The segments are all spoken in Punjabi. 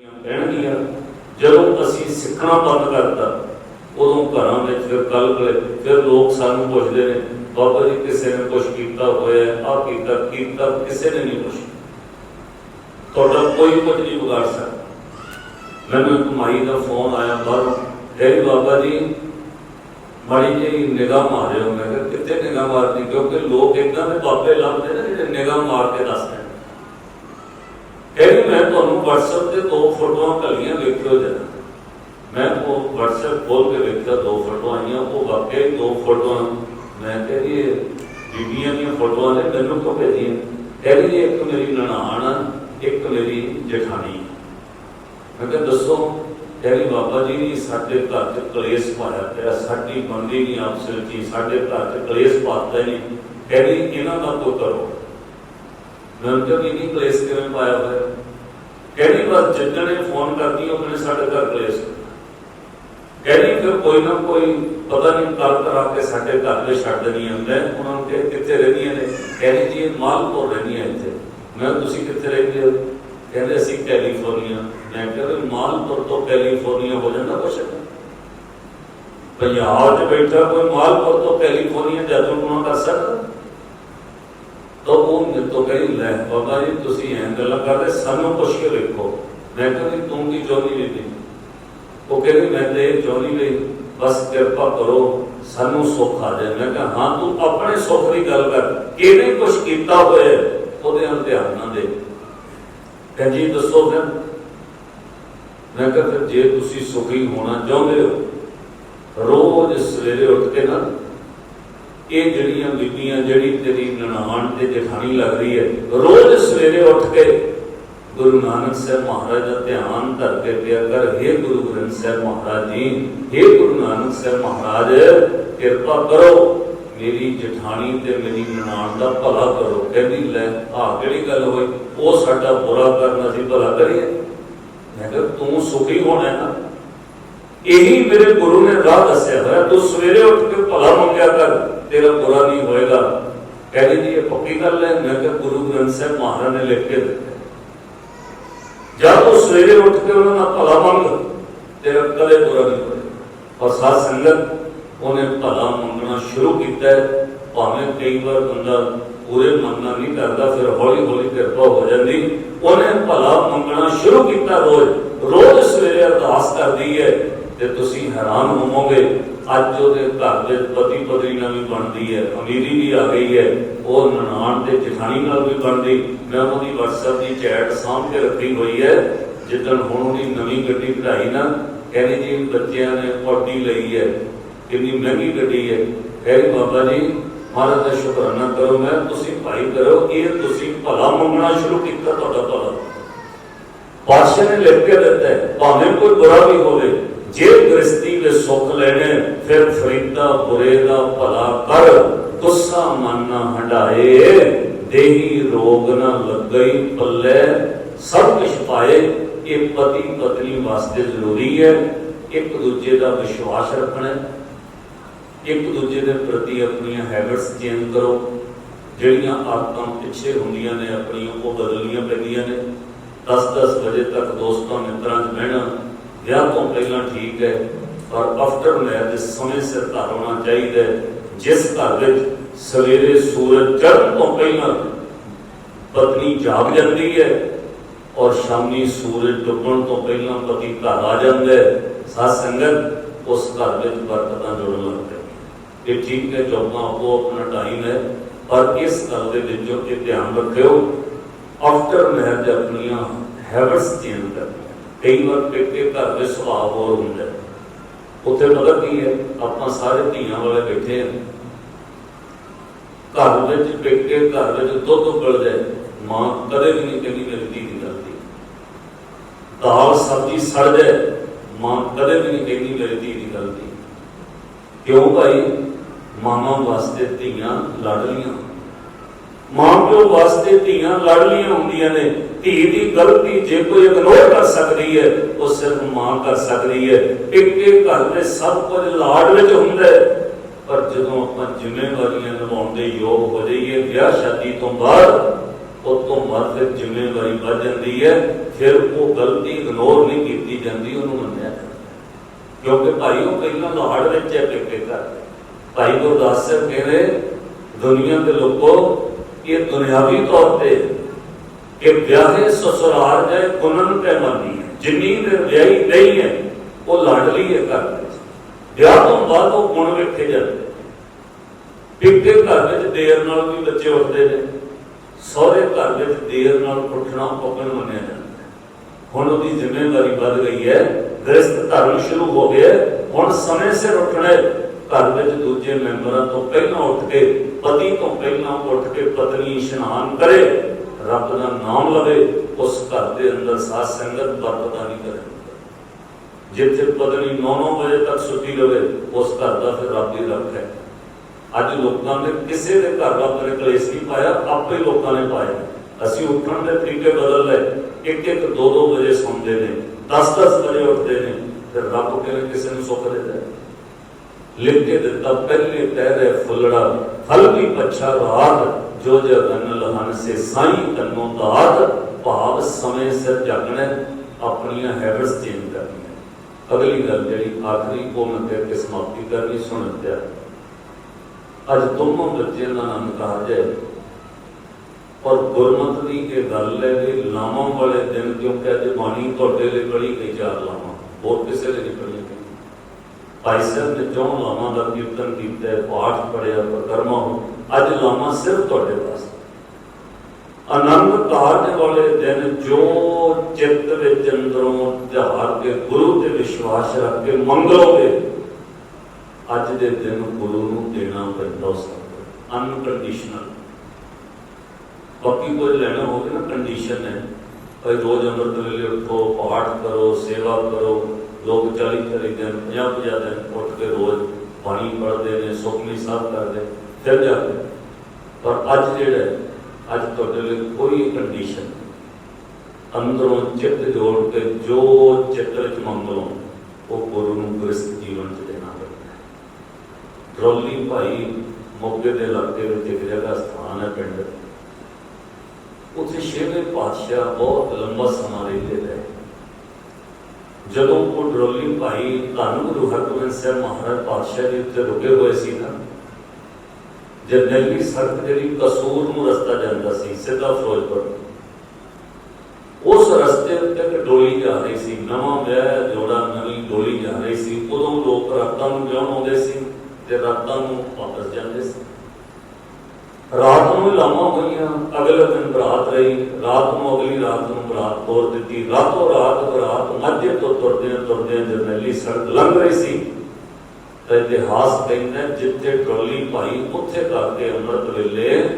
ਕਹਿਣਗੀਆਂ ਜਦੋਂ ਅਸੀਂ ਸਿੱਖਣਾ ਬੰਦ ਕਰਤਾ, ਉਦੋਂ ਘਰਾਂ ਵਿੱਚ ਫਿਰ ਕੱਲ ਫਿਰ ਲੋਕ ਸਾਨੂੰ ਪੁੱਛਦੇ ਨੇ, ਬਾਬਾ ਜੀ, ਕਿਸੇ ਨੇ ਕੁਝ ਕੀਤਾ ਹੋਇਆ ਆ ਕੀਤਾ ਕੀਤਾ? ਕਿਸੇ ਨੇ ਨਹੀਂ ਕੁਛ ਤੁਹਾਡਾ ਕੋਈ ਕੁਝ ਨਹੀਂ ਵਿਗਾੜ ਸਕਦਾ। ਮੈਨੂੰ ਇੱਕ ਮਾਈ ਦਾ ਫੋਨ ਆਇਆ ਬਾਹਰੋਂ ਹੈ ਬਾਬਾ ਜੀ, ਮਾੜੀ ਜਿਹੀ ਨਿਗਾਹ ਮਾਰਿਓ। ਮੈਂ ਕਿਹਾ, ਕਿੱਥੇ ਨਿਗਾਹ ਮਾਰਦੀ ਕਿਉਂਕਿ ਲੋਕ ਇਦਾਂ ਦੇ ਬਾਬੇ ਲੱਭਦੇ ਨੇ ਜਿਹੜੇ ਨਿਗਾਹ ਮਾਰ ਕੇ ਦੱਸਦੇ ਨੇ ਕਹਿੰਦੀ ਮੈਂ ਤੁਹਾਨੂੰ WhatsApp ਤੇ ਦੋ ਫੋਟੋਆਂ ਘੱਲੀਆਂ ਵੇਖਿਓ ਜਰਾ ਮੈਂ ਉਹ WhatsApp ਖੋਲ ਕੇ ਵੇਖਿਆ ਦੋ ਫੋਟੋਆਂ ਆਈਆਂ ਉਹ ਵਾਕਈ ਦੋ ਫੋਟੋਆਂ ਮੈਂ ਕਹਿੰਦੀ ਇਹ ਬੀਬੀਆਂ ਦੀਆਂ ਫੋਟੋਆਂ ਨੇ ਮੈਨੂੰ ਕਿਉਂ ਭੇਜੀਆਂ ਕਹਿੰਦੀ ਇੱਕ ਮੇਰੀ ਨਨਾਣ ਆ, ਇੱਕ ਮੇਰੀ ਜਠਾਣੀ ਮੈਂ ਕਿਹਾ ਦੱਸੋ ਕਹਿੰਦੀ ਬਾਬਾ ਜੀ ਨੇ ਸਾਡੇ ਘਰ 'ਚ ਕਲੇਸ਼ ਪਾਇਆ ਪਿਆ ਸਾਡੀ ਬੰਦੀ ਨਹੀਂ ਆਪਸ ਵਿੱਚ ਹੀ, ਸਾਡੇ ਘਰ 'ਚ ਕਲੇਸ਼ ਪਾਤਾ ਨਹੀਂ ਕਹਿੰਦੀ ਇਹਨਾਂ ਦਾ ਕੋ ਕਰੋ ਮੈਂ ਕਿਹਾ ਵੀ ਨਹੀਂ ਕਲੇਸ਼ ਕਿਵੇਂ ਪਾਇਆ ਹੋਇਆ ਕਹਿੰਦੀ ਬਸ ਜਿੱਦਣ ਇਹ ਫੋਨ ਕਰਦੀ ਉਹ ਕਹਿੰਦੇ ਸਾਡੇ ਘਰ ਕਲੇਸ਼ ਕਹਿੰਦੀ ਫਿਰ ਕੋਈ ਨਾ ਕੋਈ ਪਤਾ ਨਹੀਂ ਕੱਲ ਕਰਾ ਕੇ ਸਾਡੇ ਘਰ ਦੇ ਛੱਡ ਦੇਣੀ ਆਉਂਦਾ ਉਹਨਾਂ ਨੂੰ ਕਿ ਕਿੱਥੇ ਰਹਿੰਦੀਆਂ ਨੇ? ਕਹਿੰਦੀ ਜੀ ਇਹ ਮਾਲਪੁਰ ਰਹਿੰਦੀਆਂ ਇੱਥੇ। ਮੈਂ ਤੁਸੀਂ ਕਿੱਥੇ ਰਹਿੰਦੇ ਹੋ? ਕਹਿੰਦੇ, ਅਸੀਂ ਕੈਲੀਫੋਰਨੀਆ। ਮੈਂ ਕਿਹਾ ਮਾਲਪੁਰ ਤੋਂ ਕੈਲੀਫੋਰਨੀਆ ਹੋ ਜਾਂਦਾ ਕੁਛ? ਪੰਜਾਬ 'ਚ ਬੈਠਾ ਕੋਈ ਮਾਲਪੁਰ ਤੋਂ ਕੈਲੀਫੋਰਨੀਆ ਜਾਦੂ ਟੂਣਾ ਕਰ ਸਕਦਾ? ਤਾਂ ਉਹ ਮੇਰੇ ਤੋਂ ਕਹੀ ਲੈ ਬਾਬਾ ਤੁਸੀਂ ਐਂ ਗੱਲਾਂ ਕਰਦੇ, ਸਾਨੂੰ ਪੁੱਛ ਕੇ ਵੇਖੋ। ਮੈਂ ਕਿਹਾ ਤੂੰ ਕੀ ਚਾਹੁੰਦੀ ਨਹੀਂ ਉਹ ਕਹਿੰਦੀ, ਮੈਂ ਤੇ ਚਾਹੁੰਦੀ ਵੀ ਬਸ ਕਿਰਪਾ ਕਰੋ, ਸਾਨੂੰ ਸੁੱਖ ਆ ਜਾਏ। ਮੈਂ ਕਿਹਾ, ਹਾਂ, ਤੂੰ ਆਪਣੇ ਸੁੱਖ ਦੀ ਗੱਲ ਕਰ। ਕਿਹਨੇ ਕੁਝ ਕੀਤਾ ਹੋਇਆ, ਉਹਦੇ ਨਾਲ ਧਿਆਨ ਨਾ ਦੇ। ਕਹਿੰਦੀ ਦੱਸੋ ਫਿਰ। ਮੈਂ ਕਿਹਾ, ਫਿਰ ਜੇ ਤੁਸੀਂ ਸੁਖੀ ਹੋਣਾ ਚਾਹੁੰਦੇ ਹੋ, ਰੋਜ਼ ਸਵੇਰੇ ਉੱਠ ਕੇ ਨਾ ਇਹ ਜਿਹੜੀਆਂ ਬੀਬੀਆਂ, ਜਿਹੜੀ ਤੇਰੀ ਨਨਾਣ ਤੇ ਜਠਾਣੀ ਲੱਗ ਰਹੀ ਹੈ, ਰੋਜ਼ ਸਵੇਰੇ ਉੱਠ ਕੇ ਗੁਰੂ ਨਾਨਕ ਸਾਹਿਬ ਮਹਾਰਾਜ ਦਾ ਧਿਆਨ ਧਰ ਕੇ ਪਿਆ ਕਰ हे ਗੁਰੂ ਗ੍ਰੰਥ ਸਾਹਿਬ ਮਹਾਰਾਜ ਜੀ हे ਗੁਰੂ ਨਾਨਕ ਸਾਹਿਬ ਮਹਾਰਾਜ, ਕਿਰਪਾ ਕਰੋ, ਮੇਰੀ ਜਠਾਣੀ ਤੇ ਮੇਰੀ ਨਨਾਣ ਦਾ ਭਲਾ ਕਰੋ। ਕਹਿੰਦੀ, ਲੈ ਆਹ ਕਿਹੜੀ ਗੱਲ ਹੋਈ? ਉਹ ਸਾਡਾ ਬੁਰਾ ਕਰਨ ਅਸੀਂ ਭਲਾ ਕਰੀਏ? ਮੈਂ ਕਿਹਾ, ਤੂੰ ਸੁਖੀ ਹੋਣਾ ਹੈ ਨਾ? ਇਹੀ ਮੇਰੇ ਗੁਰੂ ਨੇ ਰਾਹ ਦੱਸਿਆ ਹੋਇਆ, ਤੂੰ ਸਵੇਰੇ ਉੱਠ ਕੇ ਭਲਾ ਮੰਗਿਆ ਕਰ। ਤੇਰਾ ਬੁਰਾ ਨਹੀਂ ਹੋਏਗਾ ਕਹਿੰਦੀ ਜੀ ਇਹ ਪੱਕੀ ਗੱਲ ਹੈ ਮੈਂ ਕਿਹਾ ਗੁਰੂ ਗ੍ਰੰਥ ਸਾਹਿਬ ਮਹਾਰਾਜ ਨੇ ਲਿਖ ਕੇ ਦਿੱਤਾ ਜਦ ਤੂੰ ਸਵੇਰੇ ਉੱਠ ਕੇ ਉਹਨਾਂ ਦਾ ਭਲਾ ਮੰਗ ਤੇਰਾ ਕਦੇ ਬੁਰਾ ਨਹੀਂ ਹੋਏਗਾ ਔਰ ਸਾਧ ਸੰਗਤ ਉਹਨੇ ਭਲਾ ਮੰਗਣਾ ਸ਼ੁਰੂ ਕੀਤਾ ਹੈ ਭਾਵੇਂ ਕਈ ਵਾਰ ਬੰਦਾ ਪੂਰੇ ਮਨ ਨਾਲ ਨਹੀਂ ਕਰਦਾ ਫਿਰ ਹੌਲੀ ਹੌਲੀ ਕਿਰਪਾ ਹੋ ਜਾਂਦੀ ਉਹਨੇ ਭਲਾ ਮੰਗਣਾ ਸ਼ੁਰੂ ਕੀਤਾ ਰੋਜ਼ ਰੋਜ਼ ਸਵੇਰੇ ਅਰਦਾਸ ਕਰਦੀ ਹੈ ਤੇ ਤੁਸੀਂ ਹੈਰਾਨ ਹੋਵੋਗੇ, ਅੱਜ ਉਹਦੇ ਘਰ ਦੇ ਪਤੀ ਪਤਨੀ ਨਾਲ ਵੀ ਬਣਦੀ ਹੈ, ਅਮੀਰੀ ਵੀ ਆ ਗਈ ਹੈ, ਉਹ ਨਨਾਣ ਤੇ ਜਠਾਣੀ ਨਾਲ ਵੀ ਬਣਦੀ, ਮੈਂ ਉਹਦੀ WhatsApp ਦੀ ਚੈਟ ਸਾਂਭ ਕੇ ਰੱਖੀ ਹੋਈ ਹੈ, ਜਿੱਦਣ ਹੁਣ ਉਹਦੀ ਨਵੀਂ ਗੱਡੀ ਕਢਾਈ ਨਾ ਕਹਿੰਦੇ ਜੀ ਬੱਚਿਆਂ ਨੇ ਔਡੀ ਲਈ ਹੈ, ਕਿੰਨੀ ਮਹਿੰਗੀ ਗੱਡੀ ਹੈ। ਕਹਿੰਦੀ ਬਾਬਾ ਜੀ, ਮਹਾਰਾਜ ਦਾ ਸ਼ੁਕਰਾਨਾ ਕਰੋ ਮੈਂ, ਤੁਸੀਂ ਭਾਈ ਕਰੋ, ਇਹ ਤੁਸੀਂ ਭਲਾ ਮੰਗਣਾ ਸ਼ੁਰੂ ਕੀਤਾ ਤੁਹਾਡਾ ਭਲਾ। ਪਾਤਸ਼ਾਹ ਨੇ ਲਿਖ ਕੇ ਦਿੱਤਾ ਹੈ, ਭਾਵੇਂ ਕੋਈ ਬੁਰਾ ਵੀ ਹੋਵੇ ਜੇ ਗ੍ਰਸਤੀ ਦੇ ਸੁੱਖ ਲੈਣੇ, ਫਿਰ ਫਰੀਦਾ ਬੁਰੇ ਦਾ ਭਲਾ ਕਰ। ਗੁੱਸਾ ਮਨ ਨਾ ਹੰਡਾਏ ਦੇਹੀ ਰੋਗ ਨਾ ਲੱਗਈ ਪੱਲੇ। ਸਭ ਕੁਝ ਪਾਏ ਇਹ ਪਤੀ ਪਤਨੀ ਵਾਸਤੇ ਜ਼ਰੂਰੀ ਹੈ। ਇੱਕ ਦੂਜੇ ਦਾ ਵਿਸ਼ਵਾਸ ਰੱਖਣਾ ਇੱਕ ਦੂਜੇ ਦੇ ਪ੍ਰਤੀ ਆਪਣੀਆਂ ਹੈਬਿਟਸ ਚੇਂਜ ਕਰੋ। ਜਿਹੜੀਆਂ ਆਦਤਾਂ ਪਿੱਛੇ ਹੁੰਦੀਆਂ ਨੇ, ਆਪਣੀਆਂ ਉਹ ਬਦਲਣੀਆਂ ਪੈਂਦੀਆਂ ਨੇ। 10-10 ਵਜੇ ਤੱਕ ਦੋਸਤਾਂ ਮਿੱਤਰਾਂ 'ਚ ਬਹਿਣਾ ਵਿਆਹ ਤੋਂ ਪਹਿਲਾਂ ਠੀਕ ਹੈ ਪਰ ਆਫਟਰ ਮੈਰਿਜ ਸਮੇਂ ਸਿਰ ਘਰ ਹੋਣਾ ਚਾਹੀਦਾ ਹੈ। ਜਿਸ ਘਰ ਵਿੱਚ ਸਵੇਰੇ ਸੂਰਜ ਚੜ੍ਹਨ ਤੋਂ ਪਹਿਲਾਂ ਪਤਨੀ ਜਾਗ ਜਾਂਦੀ ਹੈ ਔਰ ਸ਼ਾਮੀ ਸੂਰਜ ਡੁੱਬਣ ਤੋਂ ਪਹਿਲਾਂ ਪਤੀ ਘਰ ਆ ਜਾਂਦਾ ਹੈ ਸਾਧ ਸੰਗਤ ਉਸ ਘਰ ਵਿੱਚ ਬਰਕਤਾਂ ਜੁੜਨ ਲੱਗ ਪੈਂਦੀਆਂ ਇਹ ਠੀਕ ਹੈ ਜੋਬਾਂ ਉਹ ਆਪਣਾ ਟਾਈਮ ਹੈ ਪਰ ਇਸ ਗੱਲ ਦੇ ਵਿੱਚੋਂ ਇਹ ਧਿਆਨ ਰੱਖਿਓ ਆਫਟਰ ਮੈਰਿਜ ਆਪਣੀਆਂ ਹੈਬਿਟਸ ਚੇਂਜ ਕਰਨੀਆਂ ਕਈ ਵਾਰ ਪੇਕੇ ਘਰ ਦੇ ਸੁਭਾਅ ਹੋਰ ਹੁੰਦਾ ਉੱਥੇ ਪਤਾ ਕੀ ਹੈ ਆਪਾਂ ਸਾਰੇ ਧੀਆਂ ਵਾਲੇ ਬੈਠੇ ਹਾਂ ਘਰ ਵਿੱਚ ਪੇਕੇ ਘਰ ਵਿੱਚ ਦੁੱਧ ਉਬਲਦਾ ਮਾਂ ਕਦੇ ਵੀ ਨਹੀਂ ਕਹਿੰਦੀ ਮੇਰੀ ਧੀ ਦੀ ਗਲਤੀ। ਦਾਲ, ਸਬਜ਼ੀ ਸੜ ਜਾਏ, ਮਾਂ ਕਦੇ ਵੀ ਨਹੀਂ ਕਹਿੰਦੀ ਮੇਰੀ ਧੀ ਦੀ ਗਲਤੀ। ਕਿਉਂ ਭਾਈ? ਮਾਮਾ ਵਾਸਤੇ ਧੀਆਂ ਲੜ ਲਾਡਲੀਆਂ ਮਾਂ ਪਿਓ ਵਾਸਤੇ ਧੀਆਂ ਲਾਡਲੀਆਂ ਹੁੰਦੀਆਂ ਨੇ, ਧੀ ਦੀ ਗਲਤੀ ਜੇ ਕੋਈ ਇਗਨੋਰ ਕਰ ਸਕਦੀ ਹੈ, ਉਹ ਸਿਰਫ ਮਾਂ ਕਰ ਸਕਦੀ ਹੈ। ਪੇਕੇ ਘਰ ਦੇ ਸਭ ਕੁਝ ਲਾਡ ਵਿੱਚ ਹੁੰਦਾ ਹੈ। ਪਰ ਜਦੋਂ ਆਪਾਂ ਜ਼ਿੰਮੇਵਾਰੀਆਂ ਨਿਭਾਉਣ ਦੇ ਯੋਗ ਹੋ ਜਾਈਏ, ਵਿਆਹ ਸ਼ਾਦੀ ਤੋਂ ਬਾਅਦ ਉਹ ਤੋਂ ਬਾਅਦ ਫਿਰ ਜ਼ਿੰਮੇਵਾਰੀ ਵੱਧ ਜਾਂਦੀ ਹੈ। ਫਿਰ ਉਹ ਗਲਤੀ ਇਗਨੋਰ ਨਹੀਂ ਕੀਤੀ ਜਾਂਦੀ, ਉਹਨੂੰ ਮੰਨਿਆ ਕਿਉਂਕਿ ਭਾਈ ਉਹ ਪਹਿਲਾਂ ਲਾੜ ਵਿੱਚ ਹੈ ਕਿ ਘਰ ਦੇ। ਭਾਈ ਗੁਰਦਾਸ ਸਿੰਘ ਕਹਿੰਦੇ, ਦੁਨੀਆ ਦੇ ਲੋਕੋ ਇਹ ਦੁਨਿਆਵੀ ਤੌਰ ਤੇ ਕਿ ਵਿਆਹੇ ਸਸੁਰਾਲ ਜਾਏ ਕੁਨਨ ਤੇ ਮੰਨੀ ਹੈ। ਜਿੰਨੀ ਦੇ ਵਿਆਹੀ ਨਹੀਂ ਹੈ, ਉਹ ਲਾਡਲੀ ਹੈ ਘਰ ਵਿੱਚ। ਵਿਆਹ ਤੋਂ ਬਾਅਦ ਉਹ ਗੁਣ ਵੇਖੇ ਜਾਂਦੇ ਪਿੱਕੇ ਘਰ ਵਿੱਚ ਦੇਰ ਨਾਲ ਵੀ ਬੱਚੇ ਉੱਠਦੇ ਨੇ। ਸਹੁਰੇ ਘਰ ਵਿੱਚ ਦੇਰ ਨਾਲ ਉੱਠਣਾ ਪਕਣ ਮੰਨਿਆ ਜਾਂਦਾ ਹੈ। ਹੁਣ ਉਹਦੀ ਜ਼ਿੰਮੇਵਾਰੀ ਵੱਧ ਗਈ ਹੈ। ਗ੍ਰਸਤ ਧਰਮ ਸ਼ੁਰੂ ਹੋ ਗਿਆ ਹੁਣ ਸਮੇਂ ਸਿਰ ਉੱਠਣਾ ਹੈ। ਘਰ ਵਿੱਚ ਦੂਜੇ ਮੈਂਬਰਾਂ ਤੋਂ ਪਹਿਲਾਂ ਉੱਠ ਕੇ, ਪਤੀ ਤੋਂ ਪਹਿਲਾਂ ਉੱਠ ਕੇ ਪਤਨੀ ਇਸ਼ਨਾਨ ਕਰੇ, ਰੱਬ ਦਾ ਨਾਮ ਲਵੇ, ਉਸ ਘਰ ਦੇ ਅੰਦਰ ਸਾਧ ਸੰਗਤ ਬਰਕਤਾਂ ਨਹੀਂ ਕਰੇ। ਜਿੱਥੇ ਪਤਨੀ 9-9 ਵਜੇ ਤੱਕ ਸੁੱਤੀ ਰਵੇ, ਉਸ ਘਰ ਦਾ ਫਿਰ ਰੱਬ ਹੀ ਰੱਖ ਹੈ। ਅੱਜ ਲੋਕਾਂ ਨੇ ਕਿਸੇ ਦੇ ਘਰ ਰੱਬ ਨੇ ਕਲੇਸ਼ ਨਹੀਂ ਪਾਇਆ, ਆਪੇ ਲੋਕਾਂ ਨੇ ਪਾਇਆ। ਅਸੀਂ ਉੱਠਣ ਦੇ ਤਰੀਕੇ ਬਦਲ ਲਏ। ਇੱਕ ਇੱਕ ਦੋ ਦੋ ਵਜੇ ਸੌਂਦੇ ਨੇ 10-10 ਵਜੇ ਉੱਠਦੇ ਨੇ, ਫਿਰ ਰੱਬ ਕਿਵੇਂ ਕਿਸੇ ਨੂੰ ਸੁੱਖ ਦਿੰਦਾ ਹੈ? ਲਿਖ ਕੇ ਦਿੱਤਾ, ਪਹਿਲੇ ਤਹਿਰੇ ਫੁੱਲੜਾ, ਫਲ ਵੀ ਪੱਛਾ ਰਾਤ, ਜੋ ਜਗਨ ਲਹਨ ਸੇ ਸਾਈ ਕੰਨੋਂ ਦਾਤ, ਭਾਵ ਸਮੇਂ ਸਿਰ ਜਾਗਣਾ, ਆਪਣੀਆਂ ਹੈਬਿਟਸ ਚੇਂਜ ਕਰਨੀਆਂ। ਅਗਲੀ ਗੱਲ ਜਿਹੜੀ ਆਖਰੀ, ਉਹ ਮੈਂ ਕਹਿ ਕੇ ਸਮਾਪਤੀ ਕਰਨੀ ਸੁਣ ਦਿਆ ਅੱਜ ਦੋਨੋਂ ਬੱਚਿਆਂ ਦਾ ਨਾਮ ਕਾਜ ਹੈ। ਔਰ ਗੁਰਮਤ ਦੀ ਇਹ ਗੱਲ ਹੈ ਕਿ ਲਾਵਾਂ ਵਾਲੇ ਦਿਨ ਕਿਉਂਕਿ ਅੱਜ ਬਾਣੀ ਤੁਹਾਡੇ ਲਈ ਬੜੀ ਗਈ ਚਾਰ ਲਾਵਾਂ, ਹੋਰ ਕਿਸੇ ਲਈ ਨਹੀਂ ਭਾਈ ਸਾਹਿਬ ਨੇ ਚੌਂ ਲਾਵਾਂ ਦਾ ਕੀਰਤਨ ਕੀਤਾ ਪਾਠ ਪੜਿਆ ਪਰਕਰਮਾ ਹੋ, ਅੱਜ ਲਾਵਾਂ ਸਿਰਫ ਤੁਹਾਡੇ ਵਾਸਤੇ ਆਨੰਦ ਕਾਰਜ ਵਾਲੇ ਦਿਨ ਜੋ ਚਿੱਤ ਵਿੱਚ ਅੰਦਰੋਂ ਧਿਆਨ ਕੇ, ਗੁਰੂ ਤੇ ਵਿਸ਼ਵਾਸ ਰੱਖ ਕੇ ਮੰਗੋਗੇ ਅੱਜ ਦੇ ਦਿਨ ਗੁਰੂ ਨੂੰ ਦੇਣਾ ਪੈਂਦਾ ਉਸ ਅਨਕੰਡੀਸ਼ਨਲ ਬਾਕੀ ਕੋਈ ਲੈਣਾ ਹੋਵੇ ਨਾ ਕੰਡੀਸ਼ਨ ਹੈ। ਭਾਈ ਰੋਜ਼ ਅੰਮ੍ਰਿਤ ਵੇਲੇ ਉੱਠੋ, ਪਾਠ ਕਰੋ, ਸੇਵਾ ਕਰੋ ਲੋਕ 40 40 ਦਿਨ 50 50 ਦਿਨ ਉੱਠ ਕੇ ਰੋਜ਼ ਪਾਣੀ ਪੜ੍ਹਦੇ ਨੇ ਸੁਖਮਨੀ ਸਾਹਿਬ ਕਰਦੇ, ਫਿਰ ਜਾ ਪਰ ਅੱਜ ਜਿਹੜਾ ਅੱਜ ਤੁਹਾਡੇ ਲਈ ਕੋਈ ਕੰਡੀਸ਼ਨ ਅੰਦਰੋਂ ਚਿੱਤ ਜੋੜ ਕੇ ਜੋ ਚਿੱਤ ਵਿੱਚ ਮੰਗਲੋ, ਉਹ ਗੁਰੂ ਨੂੰ ਗ੍ਰਸਤ ਜੀਵਨ ਚ ਦੇਣਾ ਪੈਂਦਾ ਹੈ। ਰੋਲੀ ਭਾਈ ਮੋਗੇ ਦੇ ਇਲਾਕੇ ਵਿੱਚ ਇੱਕ ਜਗ੍ਹਾ ਸਥਾਨ ਹੈ ਪਿੰਡ। ਉੱਥੇ ਛੇਵੇਂ ਪਾਤਸ਼ਾਹ ਬਹੁਤ ਲੰਬਾ ਸਮਾਂ ਰਹਿੰਦੇ ਰਹੇ। ਜਦੋਂ ਉਹ ਡਰੋਲੀ ਭਾਈ ਧੰਨ ਗੁਰੂ ਹਰਗੋਬਿੰਦ ਸਾਹਿਬ ਮਹਾਰਾਜ ਪਾਤਸ਼ਾਹ ਦੇ ਉੱਤੇ ਰੁਕੇ ਹੋਏ ਸੀ ਨਾ, ਜਰਨੈਲੀ ਸੜਕ ਜਿਹੜੀ ਕਸੂਰ ਨੂੰ ਰਸਤਾ ਜਾਂਦਾ ਸੀ, ਸਿੱਧਾ ਫਿਰੋਜ਼ਪੁਰ। ਉਸ ਰਸਤੇ ਉੱਤੇ ਇੱਕ ਡੋਲੀ ਜਾ ਰਹੀ ਸੀ, ਨਵਾਂ ਵਿਆਹ ਜੋੜਾ ਨਵੀਂ ਡੋਲੀ ਜਾ ਰਹੀ ਸੀ। ਉਦੋਂ ਲੋਕ ਰਾਤਾਂ ਨੂੰ ਵਿਆਹ ਆਉਂਦੇ ਸੀ ਤੇ ਰਾਤਾਂ ਨੂੰ ਵਾਪਸ ਜਾਂਦੇ ਸੀ। ਰਾਤ ਨੂੰ ਲਾਵਾਂ ਹੋਈਆਂ ਅਗਲੇ ਦਿਨ ਬਰਾਤ ਰਹੀ। ਰਾਤ ਨੂੰ ਅਗਲੀ ਰਾਤ ਨੂੰ ਬਰਾਤ ਤੋਰ ਦਿੱਤੀ। ਰਾਤੋਂ ਰਾਤ ਬਰਾਤ ਮੱਝੇ ਤੋਂ ਤੁਰਦਿਆਂ ਤੁਰਦਿਆਂ ਜਰਨੈਲੀ ਸੜਕ ਲੰਘ ਰਹੀ ਸੀ ਇਤਿਹਾਸ ਕਹਿੰਦਾ ਜਿੱਥੇ ਟਰਾਲੀ ਭਾਈ ਉੱਥੇ ਕਰਕੇ ਅੰਮ੍ਰਿਤ ਵੇਲੇ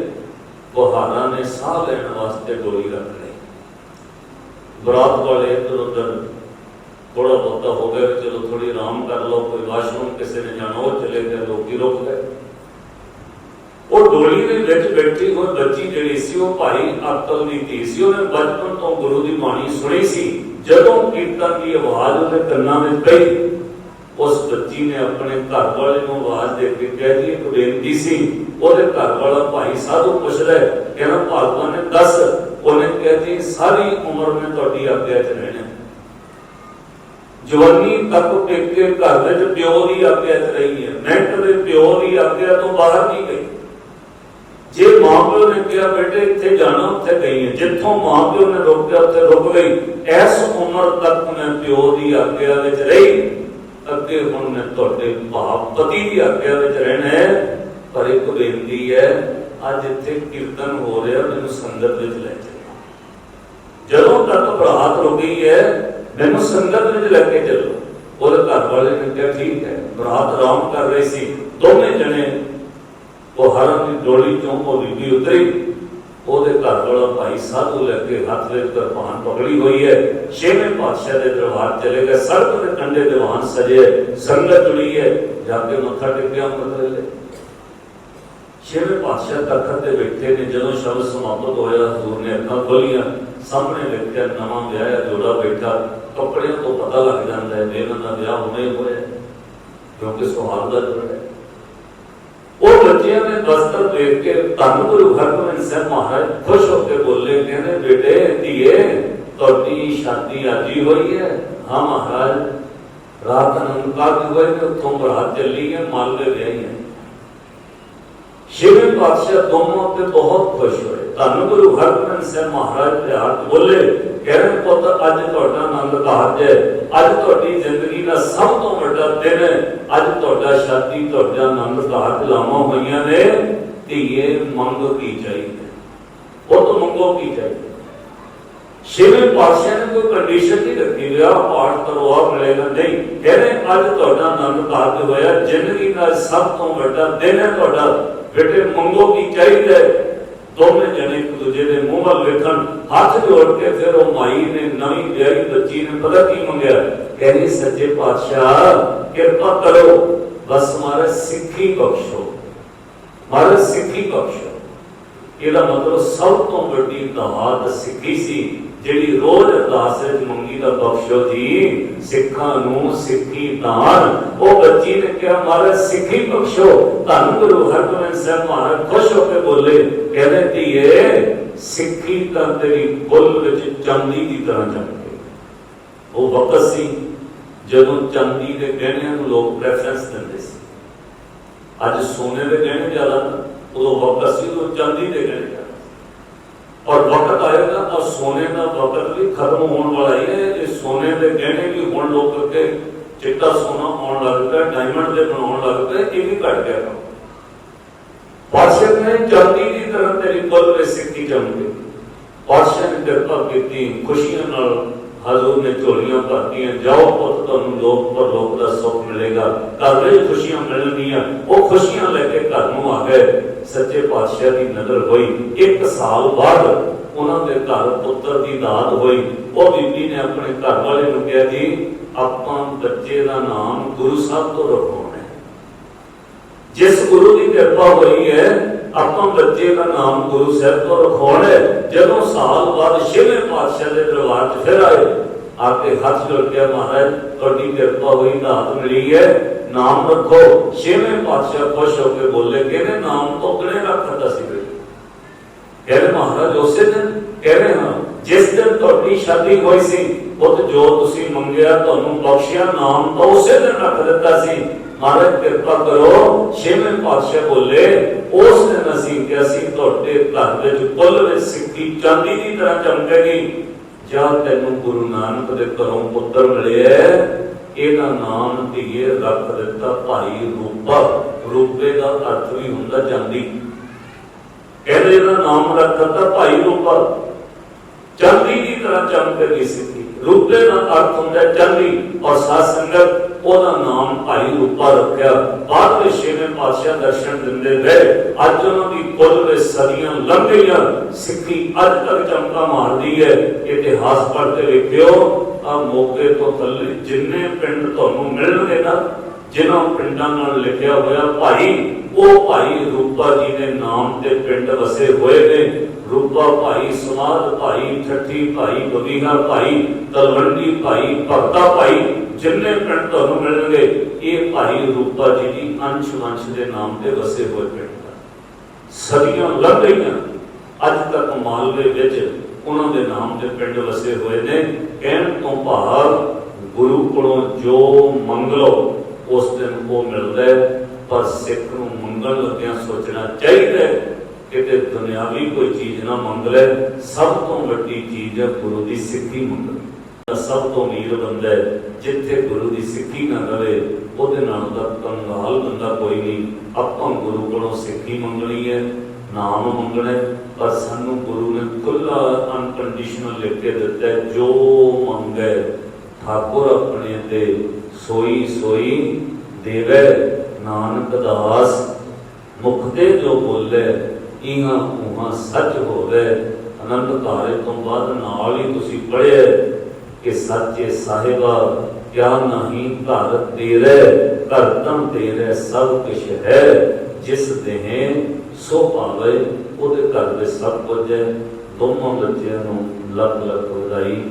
ਬਹਾਰਾਂ ਨੇ ਸਾਹ ਲੈਣ ਵਾਸਤੇ ਡੋਲੀ ਰੱਖ ਲਈ। ਬਰਾਤ ਵਾਲੇ ਇੱਧਰ ਉੱਧਰ ਥੋੜਾ ਬਹੁਤਾ ਹੋ ਗਿਆ ਵੀ ਚਲੋ ਥੋੜੀ ਆਰਾਮ ਕਰ ਲਓ, ਕੋਈ ਵਾਸ਼ਰੂਮ ਕਿਸੇ ਨੇ ਜਾਣਾ, ਉਹ ਚਲੇ ਗਏ, ਲੋਕੀ ਰੁਕ ਗਏ। ਡੋਲੀ ਦੇ ਵਿੱਚ ਬੈਠੀ ਹੋਈ ਬੱਚੀ ਜਿਹੜੀ ਸੀ ਉਹ ਭਾਈ ਅਕਲ ਦੀ ਧੀ ਸੀ। ਉਹਨੇ ਬਚਪਨ ਤੋਂ ਗੁਰੂ ਦੀ ਬਾਣੀ ਸੁਣੀ ਸੀ। ਜਦੋਂ ਕੀਰਤਨ ਦੀ ਆਵਾਜ਼ ਉਹਦੇ ਕੰਨਾਂ ਵਿੱਚ ਪਈ, ਉਸ ਬੱਚੀ ਨੇ ਆਪਣੇ ਘਰ ਵਾਲੇ ਨੂੰ ਆਵਾਜ਼ ਦੇ ਕੇ ਕਹਿ ਦੀ ਇੱਕ ਬੇਨਤੀ ਸੀ। ਉਹਦੇ ਘਰ ਵਾਲਾ ਭਾਈ ਸਾਧੂ ਪੁੱਛਦਾ ਕਹਿੰਦਾ ਭਗਵਾਨ ਨੇ ਦੱਸ। ਉਹਨੇ ਕਿਹਾ ਸਾਰੀ ਉਮਰ ਮੈਂ ਤੁਹਾਡੀ ਆਗਿਆ 'ਚ ਰਹਿਣਾ। ਜਵਾਨੀ ਤੱਕ ਪੇਕੇ ਘਰ ਵਿੱਚ ਪਿਓ ਦੀ ਆਗਿਆ 'ਚ ਰਹੀ ਹੈ। ਮਿੰਟ ਦੇ ਪਿਓ ਦੀ ਆਗਿਆ ਤੋਂ ਬਾਹਰ ਨਹੀਂ ਗਈ। ਜੇ ਮਾਂ ਪਿਓ ਨੇ ਕਿਹਾ, ਬੇਟੇ, ਇੱਥੇ ਜਾਣਾ, ਉੱਥੇ ਗਈ ਹੈ। ਜਿੱਥੋਂ ਮਾਂ ਨੇ ਰੋਕਿਆ, ਉੱਥੇ ਰੁਕ ਗਈ। ਇਸ ਉਮਰ ਤੱਕ ਮੈਂ ਪਿਓ ਦੀ ਆਗਿਆ ਵਿੱਚ ਰਹੀ। ਅੱਗੇ ਹੁਣ ਮੈਂ ਤੁਹਾਡੇ ਭਾਵ ਪਤੀ ਦੀ ਆਗਿਆ ਵਿੱਚ ਰਹਿਣਾ ਹੈ। ਪਰ ਇੱਕ ਬੇਨਤੀ ਹੈ, ਅੱਜ ਇੱਥੇ ਕੀਰਤਨ ਹੋ ਰਿਹਾ, ਮੈਨੂੰ ਸੰਗਤ ਵਿੱਚ ਲੈ ਚਲੋ ਜਦੋਂ ਤੱਕ ਬਰਾਤ ਰੁਕੀ ਹੈ, ਮੈਨੂੰ ਸੰਗਤ ਵਿੱਚ ਲੈ ਕੇ ਚੱਲੋ। ਉਹਦੇ ਘਰ ਵਾਲੇ ਨੇ ਕਿਹਾ, ਠੀਕ ਹੈ। ਬਰਾਤ ਆਰਾਮ ਕਰ ਰਹੀ ਸੀ। ਦੋਵੇਂ ਜਣੇ ਉਹ ਹਰਨ ਦੀ ਡੋਲੀ ਚੋਂ ਉਹ ਬੀਬੀ ਉਤਰੀ। ਉਹਦੇ ਘਰ ਵਾਲਾ ਭਾਈ ਸਾਧੂ ਲੈ ਕੇ ਹੱਥ ਵਿੱਚ ਕਿਰਪਾਨ ਪਕੜੀ ਹੋਈ ਹੈ। ਛੇਵੇਂ ਪਾਤਸ਼ਾਹ ਦੇ ਦਰਬਾਰ ਚਲੇ ਗਏ। ਸੜਕ ਦੇ ਕੰਢੇ ਦੀਵਾਨ ਸਜੇ। ਸੰਗਤ ਜੁੜੀ ਹੈ। ਜਾ ਕੇ ਮੱਥਾ ਟੇਕਿਆ ਅੰਮ੍ਰਿਤ ਵੇਲੇ। ਛੇਵੇਂ ਪਾਤਸ਼ਾਹ ਤਖਤ ਤੇ ਬੈਠੇ ਨੇ। ਜਦੋਂ ਸ਼ਬਦ ਸਮਾਪਤ ਹੋਇਆ, ਹਜ਼ੂਰ ਨੇ ਅੱਖਾਂ ਖੋਲੀਆਂ। ਸਾਹਮਣੇ ਲਿਖਿਆ ਨਵਾਂ ਵਿਆਹਿਆ ਜੋੜਾ ਬੈਠਾ। ਕੱਪੜਿਆਂ ਤੋਂ ਪਤਾ ਲੱਗ ਜਾਂਦਾ ਹੈ ਇਹਨਾਂ ਦਾ ਵਿਆਹ ਹੁਣੇ ਹੋਇਆ ਕਿਉਂਕਿ ਸੁਹਾਗ ਦਾ ਜੋੜਾ ਹੈ। ਬੱਚਿਆਂ ਨੇ ਵਸਤਰ ਦੇਖ ਕੇ ਧੰਨ ਗੁਰੂ ਹਰਗੋਬਿੰਦ ਸਾਹਿਬ ਮਹਾਰਾਜ ਖੁਸ਼ ਹੋ ਕੇ ਬੋਲੇ ਬੋਲੇ ਕਹਿੰਦੇ, ਬੇਟੇ, ਧੀਏ, ਤੁਹਾਡੀ ਸ਼ਾਦੀ ਅੱਜ ਹੀ ਹੋਈ ਹੈ। ਹਾਂ ਮਹਾਰਾਜ, ਰਾਤ ਨੂੰ ਕਾਜ ਹੋਏ ਤੇ ਉੱਥੋਂ ਬਰਾਤ ਚੱਲੀ ਹੈ ਮਲ ਦੇ ਵਿਆਹੀ ਹੈ। ਛੇਵੇਂ ਪਾਤਸ਼ਾਹ ਦੋਨੋਂ ਤੇ ਬਹੁਤ ਖੁਸ਼ ਹੋਏ। ਧੰਨ ਗੁਰੂ ਹਰਗੋਬਿੰਦ ਸਾਹਿਬ ਮਹਾਰਾਜ ਦੇ ਹੱਥ ਬੋਲੇ ਕਹਿੰਦੇ ਪੁੱਤ ਅੱਜ ਤੁਹਾਡਾ ਆਨੰਦ ਕਾਰਜ ਹੈ ਅੱਜ ਤੁਹਾਡੀ ਜ਼ਿੰਦਗੀ ਦਾ ਸਭ ਤੋਂ ਵੱਡਾ ਦਿਨ ਹੈ। ਅੱਜ ਤੁਹਾਡਾ ਸ਼ਾਦੀ, ਤੁਹਾਡਾ ਆਨੰਦ ਕਾਰਜ ਲਾਵਾਂ ਹੋਈਆਂ ਨੇ। ਧੀਏ, ਮੰਗ ਕੀ ਚਾਹੀਦੀ? ਉਹ ਤੋਂ ਮੰਗੋ ਕੀ ਚਾਹੀਦਾ? ਛੇਵੇਂ ਪਾਤਸ਼ਾਹ ਨੇ ਕੋਈ ਕੰਡੀਸ਼ਨ ਨਹੀਂ ਰੱਖੀ ਵਿਆਹ ਪਾਠ ਕਰੋ ਆ ਮਿਲੇਗਾ ਨਹੀਂ ਕਹਿੰਦੇ, ਅੱਜ ਤੁਹਾਡਾ ਆਨੰਦ ਕਾਰਜ ਹੋਇਆ। ਜ਼ਿੰਦਗੀ ਦਾ ਸਭ ਤੋਂ ਵੱਡਾ ਦਿਨ ਹੈ ਤੁਹਾਡਾ। ਬੇਟੇ, ਮੰਗੋ ਕੀ ਚਾਹੀਦਾ ਹੈ? ਦੋਵੇਂ ਜਣੇ ਇੱਕ ਦੂਜੇ ਦੇ ਮੂੰਹ ਵੱਲ ਵੇਖਣ, ਹੱਥ ਜੋੜ ਕੇ ਫਿਰ ਉਹ ਮਾਈ ਨੇ ਨਵੀਂ ਵਿਆਹੀ ਬੱਚੀ ਨੇ ਪਤਾ ਕੀ ਮੰਗਿਆ? ਕਹਿੰਦੀ, ਸੱਚੇ ਪਾਤਸ਼ਾਹ, ਕਿਰਪਾ ਕਰੋ, ਬਸ ਮਾਰੇ ਸਿੱਖੀ ਬਖਸ਼ੋ। ਮਾਰੇ ਸਿੱਖੀ ਬਖਸ਼ੋ। ਇਹਦਾ ਮਤਲਬ ਸਭ ਤੋਂ ਵੱਡੀ ਦਾਤ ਸਿੱਖੀ ਸੀ। ਜਿਹੜੀ ਰੋਜ਼ ਅਰਦਾਸ ਵਿੱਚ ਮੰਗੀ ਦਾ ਬਖਸ਼ੋ ਜੀ, ਸਿੱਖਾਂ ਨੂੰ ਸਿੱਖੀ ਦਾਨ। ਉਹ ਬੱਚੀ ਨੇ ਕਿਹਾ, ਮਹਾਰਾਜ, ਸਿੱਖੀ ਬਖਸ਼ੋ। ਧੰਨ ਗੁਰੂ ਹਰਗੋਬਿੰਦ ਸਾਹਿਬ ਮਹਾਰਾਜ, ਖੁਸ਼ ਹੋ ਕੇ ਬੋਲੇ। ਕਹਿੰਦੇ, ਧੀਏ, ਸਿੱਖੀ ਤਾਂ ਤੇਰੀ ਬੁੱਲ ਵਿੱਚ ਚਾਂਦੀ ਦੀ ਤਰ੍ਹਾਂ ਚਮਕੇ ਉਹ ਵਕਤ ਸੀ ਜਦੋਂ ਚਾਂਦੀ ਦੇ ਗਹਿਣਿਆਂ ਨੂੰ ਲੋਕ ਪ੍ਰੈਫਰੈਂਸ ਦਿੰਦੇ ਸੀ। ਅੱਜ ਸੋਨੇ ਦੇ ਗਹਿਣੇ ਜ਼ਿਆਦਾ ਉਦੋਂ ਵਕਤ ਸੀ ਉਹ ਚਾਂਦੀ ਦੇ ਗਹਿਣੇ। ਜ਼ਿਆਦਾ ਸੀ। ਔਰ ਵਕਤ ਆਏਗਾ ਤਾਂ ਸੋਨੇ ਦਾ ਵਕਤ ਵੀ ਖਤਮ ਹੋਣ ਵਾਲਾ ਹੀ ਹੈ, ਇਹ ਸੋਨੇ ਦੇ ਗਹਿਣੇ ਵੀ ਹੁਣ ਲੋਕ ਕਰਕੇ ਚਿੱਟਾ ਸੋਨਾ ਆਉਣ ਲੱਗ ਪਿਆ ਡਾਇਮੰਡ ਦੇ ਬਣਾਉਣ ਲੱਗ ਪਏ ਇਹ ਵੀ ਘਟ ਗਿਆ ਨੇ ਚਾਂਦੀ ਦੀ ਤਰ੍ਹਾਂ ਤੇਰੀ ਬੁੱਲ ਵਿੱਚ ਸਿੱਕੀ ਚਮਕੀ ਪਾਤਸ਼ਾਹ ਨੇ ਕਿਰਪਾ ਕੀਤੀ ਖੁਸ਼ੀਆਂ ਨਾਲ ਹਜ਼ੂਰ ਨੇ ਝੋਲੀਆਂ ਭਰਤੀਆਂ, ਜਾਓ ਪੁੱਤ ਤੁਹਾਨੂੰ ਲੋਕ ਪਰ ਲੋਕ ਦਾ ਸੁੱਖ ਮਿਲੇਗਾ। ਘਰ ਵਿੱਚ ਖੁਸ਼ੀਆਂ ਮਿਲਣਗੀਆਂ। ਉਹ ਖੁਸ਼ੀਆਂ ਲੈ ਕੇ ਘਰ ਨੂੰ ਆ ਗਏ। ਸੱਚੇ ਪਾਤਸ਼ਾਹ ਦੀ ਨਜ਼ਰ ਹੋਈ। ਇੱਕ ਸਾਲ ਬਾਅਦ ਉਹਨਾਂ ਦੇ ਘਰ ਪੁੱਤਰ ਦੀ ਦਾਤ ਹੋਈ। ਉਹ ਬੀਬੀ ਨੇ ਆਪਣੇ ਘਰ ਵਾਲੇ ਨੂੰ ਕਿਹਾ, ਜੀ, ਆਪਾਂ ਬੱਚੇ ਦਾ ਨਾਮ ਗੁਰੂ ਸਾਹਿਬ ਤੋਂ ਰੱਖਾਉਣਾ ਜਿਸ ਗੁਰੂ ਦੀ ਕਿਰਪਾ ਹੋਈ ਹੈ ਆਪਾਂ ਬੱਚੇ ਦਾ ਨਾਮ ਗੁਰੂ ਸਾਹਿਬ ਤੋਂ ਰਖਾਉਣਾ ਹੈ। ਜਦੋਂ ਸਾਲ ਬਾਅਦ ਛੇਵੇਂ ਪਾਤਸ਼ਾਹ ਦੇ ਦਰਬਾਰ 'ਚ ਫਿਰ ਆਏ, ਆ ਹੱਥ ਜੋੜ ਕੇ ਮਹਾਰਾਜ, ਤੁਹਾਡੀ ਕਿਰਪਾ ਹੋਈ ਦਾਤ ਮਿਲੀ ਹੈ, ਨਾਮ ਰੱਖੋ। ਛੇਵੇਂ ਪਾਤਸ਼ਾਹ ਖੁਸ਼ ਹੋ ਕੇ ਬੋਲੇ, ਕਹਿੰਦੇ ਨਾਮ ਤੋਂ ਕਿਹਨੇ ਰੱਖਦਾ ਸੀ ਬੇਟਾ ਕਹਿੰਦੇ ਮਹਾਰਾਜ, ਉਸੇ ਦਿਨ ਕਹਿੰਦੇ ਹਾਂ, ਜਿਸ ਦਿਨ ਤੁਹਾਡੀ ਸ਼ਾਦੀ ਹੋਈ ਸੀ ਉਹ ਜੋ ਤੁਸੀਂ ਮੰਗਿਆ, ਤੁਹਾਨੂੰ ਬਖਸ਼ਿਆ, ਨਾਮ ਤਾਂ ਉਸੇ ਦਿਨ ਰੱਖ ਦਿੱਤਾ ਸੀ। ਮਹਾਰਾਜ, ਕਿਰਪਾ ਕਰੋ ਛੇਵੇਂ ਪਾਤਸ਼ਾਹ ਬੋਲੇ, ਉਸ ਦਿਨ ਅਸੀਂ ਕਿ ਅਸੀਂ ਤੁਹਾਡੇ ਘਰ ਵਿੱਚ ਕੁੱਲ ਵਿੱਚ ਸਿੱਕੀ ਚਾਂਦੀ ਦੀ ਤਰ੍ਹਾਂ ਚਮਕੇਗੀ। ਜਦ ਤੈਨੂੰ ਗੁਰੂ ਨਾਨਕ ਦੇ ਘਰੋਂ ਪੁੱਤਰ ਮਿਲਿਆ ਇਹਦਾ ਨਾਮ ਧੀਏ ਰੱਖ ਦਿੱਤਾ ਭਾਈ ਰੂਪਾ। ਰੂਪੇ ਦਾ ਅਰਥ ਵੀ ਹੁੰਦਾ ਚਾਂਦੀ। ਕਹਿੰਦੇ ਇਹਦਾ ਨਾਮ ਰੱਖ ਦਿੱਤਾ ਭਾਈ ਰੂਪਾ। ਚਾਂਦੀ ਦੀ ਤਰ੍ਹਾਂ ਚਮਕਦੀ ਸਿੱਧੀ ਰੂਪੇ ਦਾ ਅਰਥ ਹੁੰਦਾ ਚਾਂਦੀ ਔਰ ਸਾਧ ਸੰਗਤ ਉਹਦਾ ਨਾਮ ਭਾਈ ਰੂਪਾ ਰੱਖਿਆ। ਬਾਅਦ ਵਿੱਚ ਛੇਵੇਂ ਪਾਤਸ਼ਾਹ ਦਰਸ਼ਨ ਦਿੰਦੇ ਰਹੇ ਅੱਜ ਉਹਨਾਂ ਦੀ ਕੁੱਲ ਵਿੱਚ ਸਦੀਆਂ ਲੰਘ ਸਿੱਖੀ ਅੱਜ ਤੱਕ ਚਮਕਾ ਮਾਰਦੀ ਹੈ। ਇਤਿਹਾਸ ਪੜ੍ਹ ਕੇ ਵੇਖਿਓ ਆ ਮੌਕੇ ਤੋਂ ਥੱਲੇ ਜਿੰਨੇ ਪਿੰਡ ਤੁਹਾਨੂੰ ਮਿਲਣਗੇ ਨਾ ਜਿਨ੍ਹਾਂ ਪਿੰਡਾਂ ਨਾਲ ਲਿਖਿਆ ਹੋਇਆ ਭਾਈ, ਉਹ ਭਾਈ ਰੂਪਾ ਜੀ ਦੇ ਨਾਮ ਤੇ ਪਿੰਡ ਵਸੇ ਹੋਏ ਨੇ। ਰੂਪਾ ਭਾਈ, ਸਮਾਦ ਭਾਈ, ਠੱਠੀ ਭਾਈ ਬਵੀਗਾ ਭਾਈ, ਤਲਵੰਡੀ ਭਾਈ, ਭਗਤਾ ਭਾਈ, ਜਿੰਨੇ ਪਿੰਡ ਤੁਹਾਨੂੰ ਮਿਲਣਗੇ, ਇਹ ਭਾਈ ਰੂਪਾ ਜੀ ਦੀ ਅੰਸ਼ ਵੰਸ਼ ਦੇ ਨਾਮ ਤੇ ਵਸੇ ਹੋਏ ਪਿੰਡ ਸਦੀਆਂ ਲੰਘ ਗਈਆਂ। ਅੱਜ ਤੱਕ ਮਾਲਵੇ ਵਿੱਚ ਉਹਨਾਂ ਦੇ ਨਾਮ ਤੇ ਪਿੰਡ ਵਸੇ ਹੋਏ ਨੇ। ਕਹਿਣ ਤੋਂ ਭਾਵ ਗੁਰੂ ਕੋਲੋਂ ਜੋ ਮੰਗ ਲਓ ਉਸ ਦਿਨ ਉਹ ਮਿਲਦਾ ਹੈ ਪਰ ਸਿੱਖ ਨੂੰ ਮੰਗਣ ਲੱਗਿਆਂ ਸੋਚਣਾ ਚਾਹੀਦਾ ਹੈ ਕਿਤੇ ਦੁਨਿਆਵੀ ਕੋਈ ਚੀਜ਼ ਨਾ ਮੰਗ ਲੈ ਸਭ ਤੋਂ ਵੱਡੀ ਚੀਜ਼ ਹੈ ਗੁਰੂ ਦੀ ਸਿੱਖੀ ਮੰਗਣੀ। ਸਭ ਤੋਂ ਅਮੀਰ ਬੰਦਾ ਹੈ ਜਿੱਥੇ ਗੁਰੂ ਦੀ ਸਿੱਖੀ ਨਾ ਰਵੇ ਉਹਦੇ ਨਾਲ ਦਾ ਕੰਗਾਲ ਬੰਦਾ ਕੋਈ ਨਹੀਂ। ਆਪਾਂ ਗੁਰੂ ਕੋਲੋਂ ਸਿੱਖੀ ਮੰਗਣੀ ਹੈ ਨਾਮ ਮੰਗਣਾ ਪਰ ਸਾਨੂੰ ਗੁਰੂ ਨੇ ਖੁੱਲਾ ਅਨਕੰਡੀਸ਼ਨਲ ਲਿਖ ਕੇ ਦਿੱਤਾ ਹੈ, ਜੋ ਮੰਗੇ ਠਾਕੁਰ ਆਪਣੇ ਤੇ ਸੋਈ ਸੋਈ ਦੇਵੇ ਨਾਨਕ ਦਾਸ, ਮੁਖ ਤੇ ਜੋ ਬੋਲੇ, ਇਹਾਂ ਉਹਾਂ ਸੱਚ ਹੋਵੇ। ਅਨੰਦ ਧਾਰੇ ਤੋਂ ਬਾਅਦ ਨਾਲ ਹੀ ਤੁਸੀਂ ਪੜ੍ਹਿਆ ਕਿ ਸੱਚੇ ਸਾਹਿਬਾ, ਕਿਆ ਨਹੀਂ ਘਰ ਤੇਰੇ, ਘਰ ਤਮ ਤੇਰੇ ਸਭ ਕੁਛ ਹੈ। ਜਿਸ ਦੇਹ ਸੋ ਭਾਵੇ, ਉਹਦੇ ਘਰ ਵਿੱਚ ਸਭ ਕੁਝ ਹੈ। ਦੋਵਾਂ ਬੱਚਿਆਂ ਨੂੰ ਲੱਖ ਲੱਖ ਵਧਾਈ।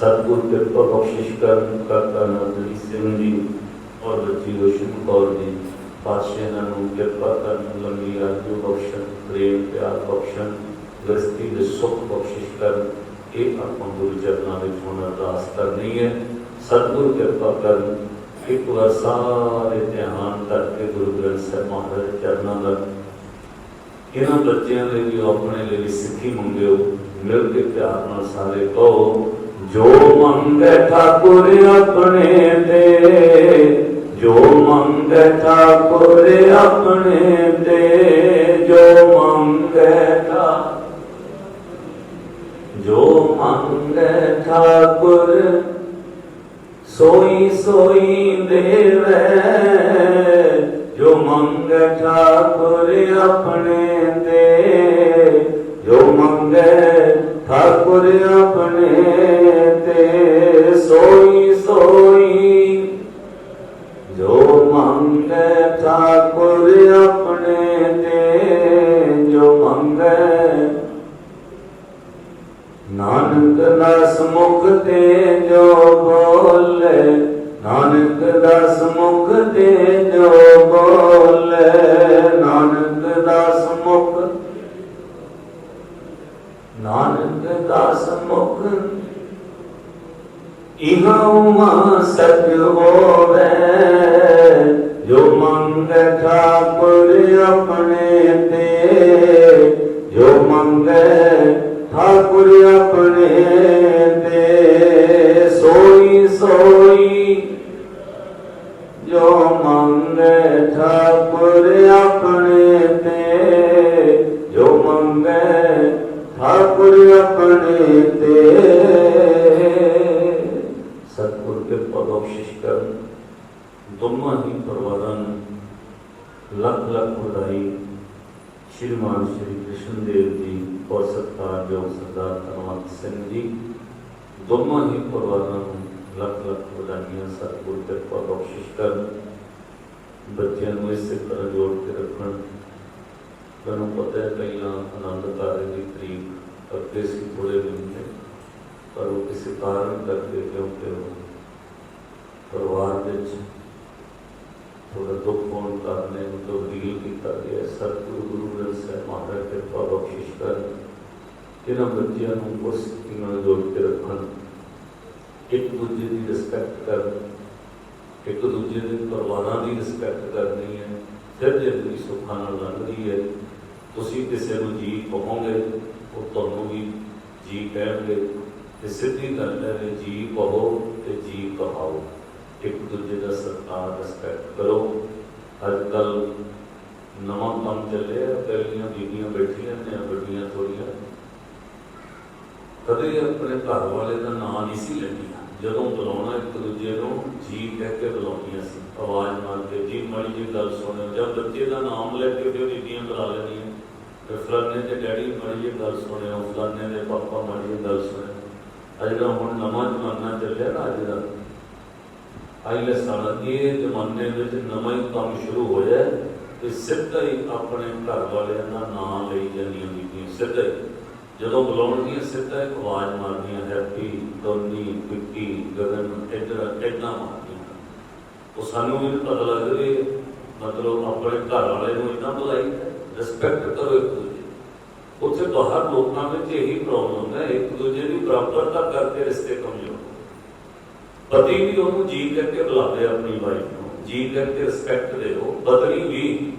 ਸਤਿਗੁਰ ਕਿਰਪਾ ਬਖਸ਼ਿਸ਼ ਕਰਨ ਕਰਤਾ ਨਜ਼ਰੀ ਸਿੰਘ ਜੀ ਔਰ ਬੱਚੀ ਰੋਸ਼ਨ ਕੌਰ ਜੀ, ਪਾਤਸ਼ਾਹ ਨੂੰ ਕਿਰਪਾ ਕਰਨ, ਲੰਮੀ ਆਯੂ ਬਖਸ਼ਣ, ਪ੍ਰੇਮ ਪਿਆਰ ਬਖਸ਼ਣ ਗ੍ਰਸਤੀ ਦੇ ਸੁਖ ਬਖਸ਼ਿਸ਼ ਕਰਨ। ਇਹ ਆਪਾਂ ਗੁਰੂ ਚਰਨਾਂ ਵਿੱਚ ਹੁਣ ਅਰਦਾਸ ਕਰਨੀ ਹੈ। ਸਤਿਗੁਰ ਕਿਰਪਾ ਕਰਨ, ਇੱਕ ਵਾਰ ਸਾਰੇ ਧਿਆਨ ਕਰਕੇ ਗੁਰੂ ਗ੍ਰੰਥ ਸਾਹਿਬ ਮਹਾਰਾਜ ਚਰਨਾਂ ਦਾ ਇਹਨਾਂ ਬੱਚਿਆਂ ਲਈ ਵੀ ਆਪਣੇ ਲਈ ਵੀ ਸਿੱਖੀ ਮੰਗਿਓ, ਮਿਲ ਕੇ ਪਿਆਰ ਨਾਲ ਸਾਰੇ ਕਹੋ। ਜੋ ਮੰਗੇ ਠਾਕੁਰ ਆਪਣੇ ਤੇ, ਜੋ ਮੰਗੇ ਠਾਕੁਰ ਆਪਣੇ ਤੇ, ਜੋ ਮੰਗੇ ਠਾਕੁਰ ਜੋ ਮੰਗੇ ਠਾਕੁਰ ਸੋਈ ਸੋਈ ਦੇਵੈ, ਜੋ ਮੰਗੇ ਠਾ ਜੋ ਮੰਗੇ ਠਾਕੁਰ ਆਪਣੇ ਤੇ, ਜੋ ਮੰਗੇ ਠਾਕੁਰ ਆਪਣੇ ਤੇ, ਸੋਈ ਸੋਈ ਜੋ ਮੰਗੇ ਠਾਕੁਰ ਆਪਣੇ ਤੇ, ਜੋ ਮੰਗੇ ਠਾਕੁਰ ਆਪਣੇ ਤੇ। ਸਤਿਗੁਰ ਕੇ ਬਖਸ਼ਿਸ਼ ਕਰ ਦੋਵਾਂ ਹੀ ਪਰਿਵਾਰਾਂ ਨੂੰ ਲੱਖ ਲੱਖ ਵਧਾਈ ਸ਼੍ਰੀਮਾਨ ਸ਼੍ਰੀ ਕ੍ਰਿਸ਼ਨ ਦੇਵ ਜੀ ਔਰ ਸਤਿਕਾਰਯੋਗ ਸਰਦਾਰ ਧਰਮਤ ਸਿੰਘ ਜੀ ਦੋਵਾਂ ਹੀ ਪਰਿਵਾਰਾਂ ਨੂੰ ਲੱਖ ਲੱਖ ਵਧਾਈਆਂ, ਸਤਿਗੁਰ ਕਿਰਪਾ ਬਖਸ਼ਿਸ਼ ਕਰਨ, ਬੱਚਿਆਂ ਨੂੰ ਇਸੇ ਤਰ੍ਹਾਂ ਜੋੜ ਕੇ ਰੱਖਣ। ਤੁਹਾਨੂੰ ਪਤਾ ਹੈ ਪਹਿਲਾਂ ਆਨੰਦ ਕਾਰਜ ਦੀ ਤਰੀਕ ਅੱਗੇ ਸੀ ਥੋੜੇ ਦਿਨ ਤੇ, ਪਰ ਉਹ ਕਿਸੇ ਕਾਰਨ ਕਰਕੇ ਕਿਉਂਕਿ ਉਹ ਪਰਿਵਾਰ ਵਿੱਚ ਥੋੜਾ ਦੁੱਖ ਹੋਣ ਕਾਰਨ ਇਹਨੂੰ ਤਬਦੀਲ ਕੀਤਾ ਗਿਆ ਸਤਿਗੁਰੂ ਗੁਰੂ ਗ੍ਰੰਥ ਸਾਹਿਬ ਮਹਾਰਾਜ ਕਿਰਪਾ ਬਖਸ਼ਿਸ਼ ਕਰ ਇਹਨਾਂ ਬੱਚਿਆਂ ਨੂੰ ਉਸ ਸਥਿਤੀ ਨਾਲ ਜੋੜ ਕੇ ਰੱਖਣ। ਇੱਕ ਦੂਜੇ ਦੀ ਰਿਸਪੈਕਟ ਕਰਨ। ਇੱਕ ਦੂਜੇ ਦੇ ਪਰਿਵਾਰਾਂ ਦੀ ਰਿਸਪੈਕਟ ਕਰਨੀ ਹੈ। ਫਿਰ ਜ਼ਿੰਦਗੀ ਸੁੱਖਾਂ ਨਾਲ ਲੰਘਦੀ ਹੈ, ਤੁਸੀਂ ਕਿਸੇ ਨੂੰ ਜੀ ਕਹੋਗੇ, ਉਹ ਤੁਹਾਨੂੰ ਵੀ ਜੀ ਕਹਿਣਗੇ। ਤੇ ਸਿੱਧੀ ਗੱਲ ਹੈ, ਜੀ ਕਹੋ ਤੇ ਜੀ ਕਹਾਓ। ਇੱਕ ਦੂਜੇ ਦਾ ਸਤਿਕਾਰ ਰਿਸਪੈਕਟ ਕਰੋ। ਕੱਲ ਨਵਾਂ ਕੰਮ ਚੱਲਿਆ ਪਹਿਲੀਆਂ ਬੀਬੀਆਂ ਬੈਠੀਆਂ ਨੇ ਵੱਡੀਆਂ ਥੋੜੀਆਂ ਕਦੇ ਆਪਣੇ ਘਰ ਵਾਲੇ ਦਾ ਨਾਂ ਨਹੀਂ ਸੀ ਲੈਂਦੀਆਂ। ਜਦੋਂ ਬੁਲਾਉਣਾ ਇੱਕ ਦੂਜੇ ਨੂੰ, ਜੀ ਕਹਿ ਕੇ ਬੁਲਾਉਂਦੀਆਂ ਸੀ। ਆਵਾਜ਼ ਮਾਰ ਕੇ, ਜੀ ਮਾੜੀ ਜੀ ਗੱਲ ਸੁਣੋ ਜਦ ਬੱਚੇ ਦਾ ਨਾਮ ਲੈ ਕੇ ਫਿਰ ਬੀਬੀਆਂ ਬੁਲਾ ਲੈਂਦੀਆਂ। ਫਿਰ ਫਲਾਣੇ ਦੇ ਡੈਡੀ ਮਾੜੀ ਜੀ ਗੱਲ ਸੁਣਿਓ, ਫਲਾਣੇ ਦੇ ਪਾਪਾ ਮਾੜੀ ਜੀ ਗੱਲ ਸੁਣਿਓ। ਅੱਜ ਦਾ ਹੁਣ ਨਵਾਂ ਜ਼ਮਾਨਾ ਚੱਲਿਆ ਨਾ ਅੱਜ ਦਾ। ਆਈਲੈਸ ਵਾਲਾ ਇਹ ਜ਼ਮਾਨੇ ਵਿੱਚ ਨਵਾਂ ਹੀ ਕੰਮ ਸ਼ੁਰੂ ਹੋਇਆ ਤੇ ਸਿੱਧਾ ਹੀ ਆਪਣੇ ਘਰ ਵਾਲਿਆਂ ਦਾ ਨਾਂ ਲਈ ਜਾਂਦੀਆਂ ਬੀਬੀਆਂ, ਸਿੱਧਾ ਹੀ। ਜਦੋਂ ਬੁਲਾਉਣਗੀਆਂ, ਸਿੱਧਾ ਇੱਕ ਆਵਾਜ਼ ਮਾਰਦੀਆਂ ਹੈਪੀ ਦੋਨੀ ਵਿੱਕੀ, ਗਗਨ, ਇੱਧਰ, ਇੱਦਾਂ ਮਾਰਦੀਆਂ ਉਹ ਸਾਨੂੰ ਵੀ ਪਤਾ ਲੱਗ ਵੀ ਮਤਲਬ ਆਪਣੇ ਘਰ ਵਾਲੇ ਨੂੰ ਇਦਾਂ ਬੁਲਾਈ ਰਿਸਪੈਕਟ ਕਰੋ ਇੱਕ ਦੂਜੇ ਉੱਥੇ ਬਾਹਰ ਲੋਕਾਂ ਵਿੱਚ ਇਹੀ ਪ੍ਰੋਬਲਮ ਹੈ, ਇੱਕ ਦੂਜੇ ਦੀ ਬਰਾਬਰਤਾ ਕਰਕੇ ਰਿਸ਼ਤੇ ਕਮਜ਼ੋਰ। ਪਤੀ ਵੀ ਉਹਨੂੰ ਜੀ ਕਰਕੇ ਬੁਲਾਵੇ ਆਪਣੀ ਵਾਈਫ ਨੂੰ। ਜੀ ਕਰਕੇ ਰਿਸਪੈਕਟ ਦਿਓ। ਪਤਨੀ ਵੀ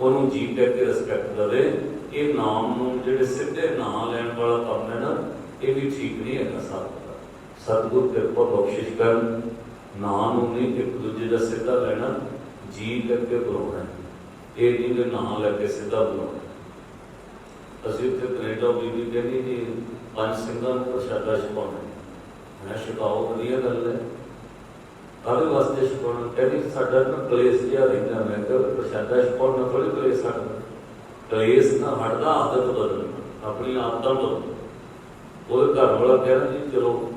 ਉਹਨੂੰ ਜੀ ਕਰਕੇ ਰਿਸਪੈਕਟ ਦੇਵੇ। ਇਹ ਨਾਮ ਨੂੰ ਜਿਹੜੇ ਸਿੱਧੇ ਨਾਂ ਲੈਣ ਵਾਲਾ ਕੰਮ ਹੈ ਨਾ, ਇਹ ਵੀ ਠੀਕ ਨਹੀਂ ਹੈਗਾ ਸਾਡਾ ਸਤਿਗੁਰ ਕਿਰਪਾ ਬਖਸ਼ਿਸ਼ ਕਰਨ। ਨਾਂ ਨੂੰ ਨਹੀਂ ਇੱਕ ਦੂਜੇ ਦਾ ਸਿੱਧਾ ਲੈਣਾ ਜੀ ਕਰਕੇ ਬੁਲਾਉਣਾ ਇਹ ਨਹੀਂ ਕਿ ਨਾਂ ਲੈ ਕੇ ਸਿੱਧਾ ਬੁਲਾਉਣਾ ਅਸੀਂ ਉੱਥੇ ਕੈਨੇਡਾ ਬੀਬੀ ਕਹਿੰਦੀ ਜੀ ਪੰਜ ਸਿੰਘਾਂ ਨੂੰ ਪ੍ਰਸ਼ਾਦਾ ਛਕਾਉਣਾ ਮੈਂ ਛਕਾਓ ਵਧੀਆ ਗੱਲ ਹੈ। ਕਾਹਦੇ ਵਾਸਤੇ ਛਕਾਉਣਾ ਕਹਿੰਦੀ ਸਾਡਾ ਨਾ ਕਲੇਸ਼ ਜਿਹਾ ਰਹਿੰਦਾ, ਮੈਂ ਕਿਹਾ ਪ੍ਰਸ਼ਾਦਾ ਛਕਾਉਣਾ ਥੋੜੀ ਕਲੇਸ਼ ਸਾਡਾ। ਕਲੇਸ਼ ਨਾ ਹਟਦਾ, ਆਦਤ ਬਦਲ ਆਪਣੀ ਆਦਤਾਂ ਬਦਲ ਉਹ ਘਰ ਵਾਲਾ ਕਹਿੰਦਾ ਜੀ, ਚਲੋ,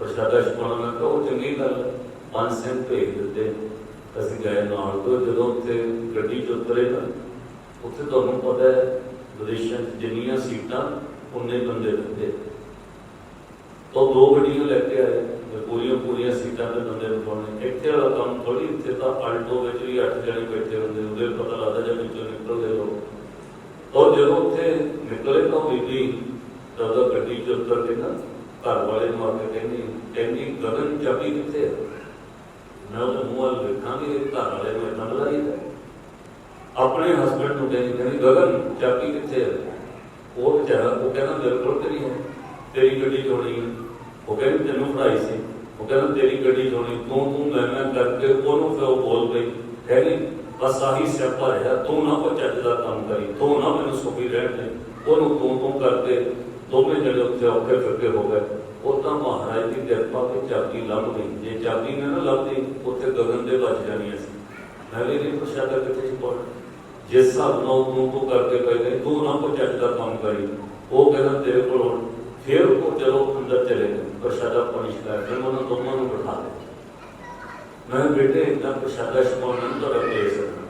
ਪ੍ਰਸ਼ਾਦਾ ਛਕਾਉਣਾ ਮੈਂ ਕਿਹਾ, ਉਹ ਚੰਗੀ ਗੱਲ ਪੰਜ ਸਿੰਘ ਭੇਜ ਦਿੱਤੇ ਅਸੀਂ ਗਏ ਨਾਲ ਤੋਂ, ਜਦੋਂ ਉੱਥੇ ਗੱਡੀ 'ਚ ਉਤਰੇ ਨਾ, ਉੱਥੇ ਤੁਹਾਨੂੰ ਪਤਾ ਹੈ, ਵਿਦੇਸ਼ਾਂ 'ਚ ਜਿੰਨੀਆਂ ਸੀਟਾਂ, ਉਨੇ ਬੰਦੇ ਦਿੱਤੇ ਉਹ ਦੋ ਗੱਡੀਆਂ ਲੈ ਕੇ ਆਏ ਪੂਰੀਆਂ ਪੂਰੀਆਂ ਸੀਟਾਂ ਤੇ ਬੰਦੇ ਬਿਠਾਉਣੇ। ਇੱਥੇ ਵਾਲਾ ਕੰਮ ਥੋੜੀ ਇੱਥੇ ਤਾਂ ਆਲਟੋ ਵਿੱਚ ਵੀ ਅੱਠ ਜਣੇ ਬੈਠੇ ਹੁੰਦੇ, ਉਹਦੇ ਪਤਾ ਲੱਗਦਾ ਜਦ ਵਿੱਚੋਂ ਨਿਕਲਦੇ ਲੋਕ ਔਰ ਜਦੋਂ ਉੱਥੇ ਨਿਕਲੇ ਤਾਂ ਉਹ ਬੀਬੀ ਤਾਂ ਗੱਡੀ ਚ ਉੱਤਰ ਕੇ ਨਾ ਘਰ ਵਾਲੇ ਨੂੰ ਆ ਕੇ ਕਹਿੰਦੀ ਕਹਿੰਦੀ, ਗਗਨ, ਚਾਬੀ ਕਿੱਥੇ ਹੈ ਮੈਂ ਉਹਦੇ ਮੂੰਹ ਵੱਲ ਵੇਖਾਂਗੇ ਘਰ ਵਾਲੇ ਨੂੰ ਇਦਾਂ ਬੁਲਾਈ ਆਪਣੇ ਹਸਬੰਡ ਨੂੰ ਕਹਿੰਦੀ ਕਹਿੰਦੀ, ਗਗਨ, ਚਾਬੀ ਕਿੱਥੇ ਹੈ ਉਹ ਵਿਚਾਰਾ, ਉਹ ਕਹਿੰਦਾ, ਮੇਰੇ ਕੋਲ ਤੇਰੀ ਹੈ। ਤੇਰੀ ਗੱਡੀ ਚੋਣੀ ਹੈ। ਉਹ ਕਹਿੰਦੀ ਤੈਨੂੰ ਫੜਾਈ ਸੀ। ਉਹ ਕਹਿੰਦਾ ਤੇਰੀ ਗੱਡੀ ਚੋਣੀ ਤੂੰ ਤੂੰ ਮੈਂ ਕਰਕੇ ਉਹਨੂੰ ਫਿਰ ਉਹ ਬੋਲ ਪਈ ਕਹਿੰਦੀ ਬਸ ਆਹੀ ਸਿਆਪਾ ਰਿਹਾ। ਤੂੰ ਨਾ ਕੋਈ ਚੱਜ ਦਾ ਕੰਮ ਕਰੀ। ਤੂੰ ਨਾ ਮੈਨੂੰ ਸੁਖੀ ਰਹਿਣ ਦੇ। ਉਹਨੂੰ ਤੂੰ ਤੂੰ ਕਰਕੇ ਦੋਵੇਂ ਜਿਹੜੇ ਉੱਥੇ ਔਖੇ ਫਿਰਕੇ ਹੋ ਗਏ। ਉਹ ਤਾਂ ਮਹਾਰਾਜ ਦੀ ਕਿਰਪਾ ਤੇ ਚਾਬੀ ਲੱਭ ਗਈ। ਜੇ ਚਾਬੀ ਨਾ ਨਾ ਲੱਭਦੀ, ਉੱਥੇ ਗਗਨ ਦੇ ਵੱਜ ਜਾਣੀ ਸੀ। ਮੈਂ ਨਹੀਂ ਪੁੱਛਿਆ ਕਰ ਕਿਤੇ ਸੀ ਪੜ ਜਿਸ ਹਿਸਾਬ ਨਾਲ ਉਹ ਤੂੰ ਤੂੰ ਕਰਕੇ ਕਹਿੰਦੇ ਤੂੰ ਨਾ ਕੋਈ ਚੱਜ ਦਾ ਕੰਮ ਕਰੀ। ਉਹ ਕਹਿੰਦਾ ਤੇਰੇ ਕੋਲ ਫਿਰ ਉਹ ਚਲੋ ਅੰਦਰ ਚਲੇ ਗਏ। ਪ੍ਰਸ਼ਾਦਾ ਪਾਣੀ ਛਕਾ ਫਿਰ ਉਹਨਾਂ ਦੋਵਾਂ ਨੂੰ ਬਿਠਾ ਲਿਆ ਮੈਂ ਬੇਟੇ ਇਦਾਂ ਪ੍ਰਸ਼ਾਦਾ ਛਕਾਉਣ ਤੋਂ ਰੱਖ ਲੈ ਸਕਦਾ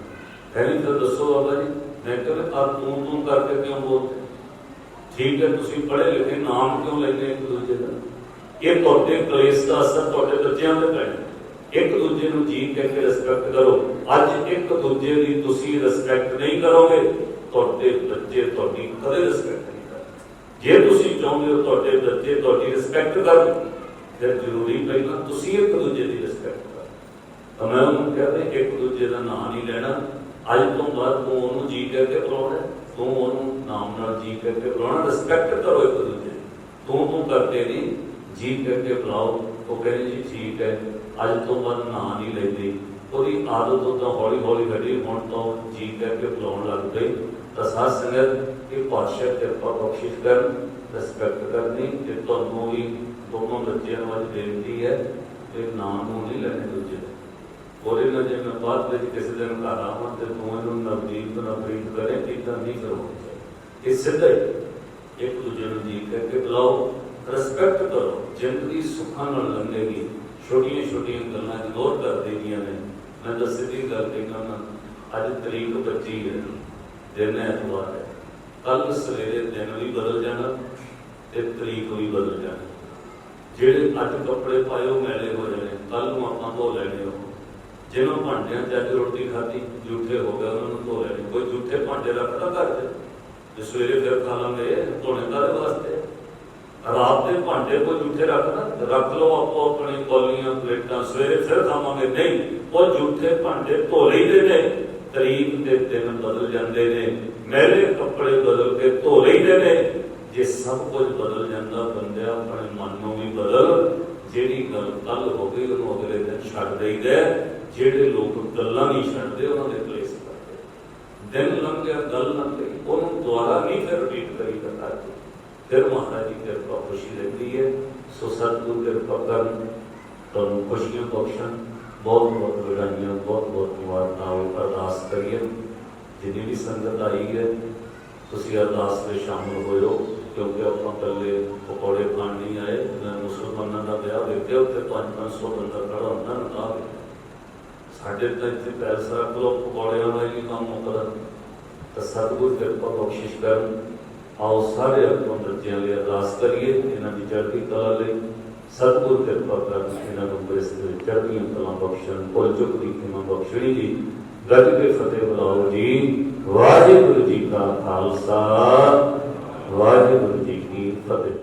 ਕਹਿੰਦੀ ਫਿਰ ਦੱਸੋ ਬਾਬਾ ਜੀ ਮੈਂ ਕਹਿੰਦਾ ਆਪ ਤੂੰ ਤੂੰ ਕਰਕੇ ਕਿਉਂ ਬੋਲਦੇ ਠੀਕ ਹੈ ਤੁਸੀਂ ਪੜ੍ਹੇ ਲਿਖੇ ਨਾਮ ਕਿਉਂ ਲੈਂਦੇ ਇੱਕ ਦੂਜੇ ਦਾ ਇਹ ਤੁਹਾਡੇ ਕਲੇਸ਼ ਦਾ ਅਸਰ ਤੁਹਾਡੇ ਬੱਚਿਆਂ ਤੇ ਪੈਣਾ ਇੱਕ ਦੂਜੇ ਨੂੰ ਜੀ ਕਹਿ ਕੇ ਰਿਸਪੈਕਟ ਕਰੋ ਅੱਜ ਇੱਕ ਦੂਜੇ ਦੀ ਤੁਸੀਂ ਰਿਸਪੈਕਟ ਨਹੀਂ ਕਰੋਗੇ ਤੁਹਾਡੇ ਬੱਚੇ ਤੁਹਾਡੀ ਕਦੇ ਰਿਸਪੈਕਟ ਨਹੀਂ ਕਰਨਗੇ ਜੇ ਤੁਸੀਂ ਚਾਹੁੰਦੇ ਹੋ ਤੁਹਾਡੇ ਬੱਚੇ ਤੁਹਾਡੀ ਰਿਸਪੈਕਟ ਕਰਨ, ਫਿਰ ਜ਼ਰੂਰੀ ਪਹਿਲਾਂ ਤੁਸੀਂ ਇੱਕ ਦੂਜੇ ਦੀ ਰਿਸਪੈਕਟ ਕਰੋ। ਤਾਂ ਮੈਂ ਉਹਨੂੰ ਕਹਿੰਦੇ ਇੱਕ ਦੂਜੇ ਦਾ ਨਾਮ ਨਹੀਂ ਲੈਣਾ। ਅੱਜ ਤੋਂ ਬਾਅਦ ਤੂੰ ਉਹਨੂੰ ਜੀ ਕਰਕੇ ਬੁਲਾਉਣਾ ਤੂੰ ਉਹਨੂੰ ਨਾਮ ਨਾਲ ਜੀ ਕਰਕੇ ਬੁਲਾਉਣਾ। ਰਿਸਪੈਕਟ ਕਰੋ ਇੱਕ ਦੂਜੇ ਤੂੰ ਤੂੰ ਕਰਦੇ ਨਹੀਂ, ਜੀ ਕਰਕੇ ਬੁਲਾਓ। ਉਹ ਕਹਿੰਦੇ ਜੀ, ਠੀਕ ਹੈ। ਅੱਜ ਤੋਂ ਬਾਅਦ ਨਾਂ ਨਹੀਂ ਲੈਂਦੇ। ਉਹਦੀ ਆਦਤ ਉਹ ਹੌਲੀ ਹੌਲੀ ਘਟੀ ਹੁਣ ਤੋਂ ਜੀ ਕਹਿ ਕੇ ਬੁਲਾਉਣ ਲੱਗ ਪਈ। ਤਾਂ ਸਾਧ ਸੰਗਤ, ਇਹ ਪਾਤਸ਼ਾਹ ਕਿਰਪਾ ਬਖਸ਼ਿਸ਼ ਕਰਨ ਰਿਸਪੈਕਟ ਕਰਨੀ ਤੇ ਤੁਹਾਨੂੰ ਵੀ ਦੋਨੋਂ ਬੱਚਿਆਂ ਨੂੰ ਅੱਜ ਬੇਨਤੀ ਹੈ ਕਿ ਨਾਮ ਨੂੰ ਨਹੀਂ ਲੈਣੇ ਦੂਜੇ। ਦੇ। ਉਹਦੇ ਨਾਲ ਜੇ ਮੈਂ ਬਾਅਦ ਵਿੱਚ ਕਿਸੇ ਦਿਨ ਘਰ ਆਵਾਂ ਤੇ ਤੂੰ ਇਹਨੂੰ ਨਵਦੀਪ ਨਵਰੀਤ ਕਰੇ ਇਦਾਂ ਨਹੀਂ ਕਰੋ ਇਹ ਸਿੱਧਾ ਇੱਕ ਦੂਜੇ ਨੂੰ ਜੀ ਕਹਿ ਕੇ ਬੁਲਾਓ ਰਿਸਪੈਕਟ ਕਰੋ, ਜ਼ਿੰਦਗੀ ਸੁੱਖਾਂ ਨਾਲ ਲੰਘੇਗੀ ਛੋਟੀਆਂ ਛੋਟੀਆਂ ਗੱਲਾਂ ਇਗਨੋਰ ਕਰ ਦੇਣੀਆਂ ਨੇ। ਮੈਂ ਤਾਂ ਸਿੱਧੀ ਗੱਲ ਕਹਿਣਾ ਨਾ ਅੱਜ ਤਰੀਕ 25 ਹੈ, ਦਿਨ ਐਤਵਾਰ ਹੈ। ਕੱਲ ਸਵੇਰੇ ਦਿਨ ਵੀ ਬਦਲ ਜਾਣਾ ਤੇ ਤਰੀਕ ਵੀ ਬਦਲ ਜਾਣਾ। ਜਿਹੜੇ ਅੱਜ ਕੱਪੜੇ ਪਾਏ ਉਹ ਮੈਲੇ ਹੋ ਜਾਣੇ ਕੱਲ ਨੂੰ ਆਪਾਂ ਧੋ ਲੈਣੇ ਉਹ। ਜਿਹਨਾਂ ਭਾਂਡਿਆਂ 'ਚ ਅੱਜ ਰੋਟੀ ਖਾਧੀ, ਜੂਠੇ ਹੋ ਗਏ, ਉਹਨਾਂ ਨੂੰ ਧੋ ਲੈਣੇ। ਕੋਈ ਜੂਠੇ ਭਾਂਡੇ ਰੱਖਦਾ ਘਰ 'ਚ? ਤੇ ਸਵੇਰੇ ਫਿਰ ਖਾ ਲਾਂਗੇ, ਧੋਣੇ ਕਾਹਦੇ ਵਾਸਤੇ। ਰਾਤ ਦੇ ਭਾਂਡੇ ਕੋਈ ਜੂਠੇ ਰੱਖਣਾ ਰੱਖ ਲਓ ਆਪੋ ਆਪਣੀ ਕੌਲੀਆਂ, ਪਲੇਟਾਂ, ਸਵੇਰੇ ਫਿਰ ਖਾਵਾਂਗੇ। ਨਹੀਂ, ਉਹ ਜੂਠੇ ਭਾਂਡੇ ਧੋ ਲਈਦੇ ਨੇ। ਤਰੀਕ ਦੇ ਦਿਨ ਬਦਲ ਜਾਂਦੇ ਨੇ। ਮੈਲੇ ਕੱਪੜੇ ਬਦਲ ਕੇ ਧੋ ਲਈਦੇ ਨੇ। ਜੇ ਸਭ ਕੁਝ ਬਦਲ ਜਾਂਦਾ, ਬੰਦਿਆ ਆਪਣੇ ਮਨ ਨੂੰ ਵੀ ਬਦਲ। ਜਿਹੜੀ ਗੱਲ ਕੱਲ ਹੋ ਗਈ, ਉਹਨੂੰ ਅਗਲੇ ਦਿਨ ਛੱਡ ਦੇਈਦਾ ਹੈ। ਜਿਹੜੇ ਲੋਕ ਗੱਲਾਂ ਨਹੀਂ ਛੱਡਦੇ, ਉਹਨਾਂ ਦੇ ਕਲੇਸ਼ ਕਰਦੇ। ਦਿਨ ਲੰਘਿਆ, ਗੱਲ ਲੰਘ ਗਈ। ਉਹਨੂੰ ਦੁਬਾਰਾ ਨਹੀਂ ਫਿਰ ਰਿਪੀਟ ਕਰੀ ਕਰਦਾ ਫਿਰ ਮਹਾਰਾਜ ਦੀ ਕਿਰਪਾ ਖੁਸ਼ੀ ਰਹਿੰਦੀ ਹੈ। ਸੋ ਸਤਿਗੁਰ ਕਿਰਪਾ ਕਰਨ, ਤੁਹਾਨੂੰ ਖੁਸ਼ੀਆਂ ਬਖਸ਼ਣ ਬਹੁਤ ਬਹੁਤ ਵਧਾਈਆਂ, ਬਹੁਤ ਬਹੁਤ ਮੁਬਾਰਕਾਂ ਅਰਦਾਸ ਕਰੀਏ। ਜਿੰਨੀ ਵੀ ਸੰਗਤ ਆਈ ਹੈ, ਤੁਸੀਂ ਅਰਦਾਸ ਵਿੱਚ ਸ਼ਾਮਲ ਹੋਇਓ, ਕਿਉਂਕਿ ਆਪਾਂ ਕੱਲੇ ਪਕੌੜੇ ਖਾਣ ਨਹੀਂ ਆਏ। ਮੈਂ ਮੁਸਲਮਾਨਾਂ ਦਾ ਵਿਆਹ ਵੇਖਿਆ, ਉੱਥੇ 5-500 ਬੰਦਾ ਖੜਾ ਹੁੰਦਾ ਨਾ ਸਾਡੇ ਤਾਂ ਇੱਥੇ ਪੈਸਾ ਰੱਖ ਪਕੌੜਿਆਂ ਦਾ ਹੀ ਕੰਮ ਮੁੱਕਦਾ ਤਾਂ ਸਤਿਗੁਰ ਕਿਰਪਾ ਬਖਸ਼ਿਸ਼ ਕਰਨ। ਆਓ ਸਾਰੇ ਆਪਾਂ ਲਈ ਅਰਦਾਸ ਕਰੀਏ, ਇਹਨਾਂ ਦੀ ਚੜ੍ਹਦੀ ਕਲਾ ਲਈ। ਸਤਿਗੁਰ ਕਿਰਪਾ ਕਰਨ ਇਹਨਾਂ ਨੂੰ ਬਰਿਸਤੇ ਚੜ੍ਹਦੀਆਂ ਕਲਾ ਬਖਸ਼ਣ ਭੁੱਲ ਚੁੱਕ ਦੀ ਕਿਮਾ ਬਖਸ਼ਣੀ ਜੀ। ਗੱਜ ਕੇ ਫਤਿਹ ਬੁਲਾਓ ਜੀ। ਵਾਹਿਗੁਰੂ ਜੀ ਕਾ ਖਾਲਸਾ। ਵਾਹਿਗੁਰੂ ਜੀ ਕੀ ਫਤਿਹ।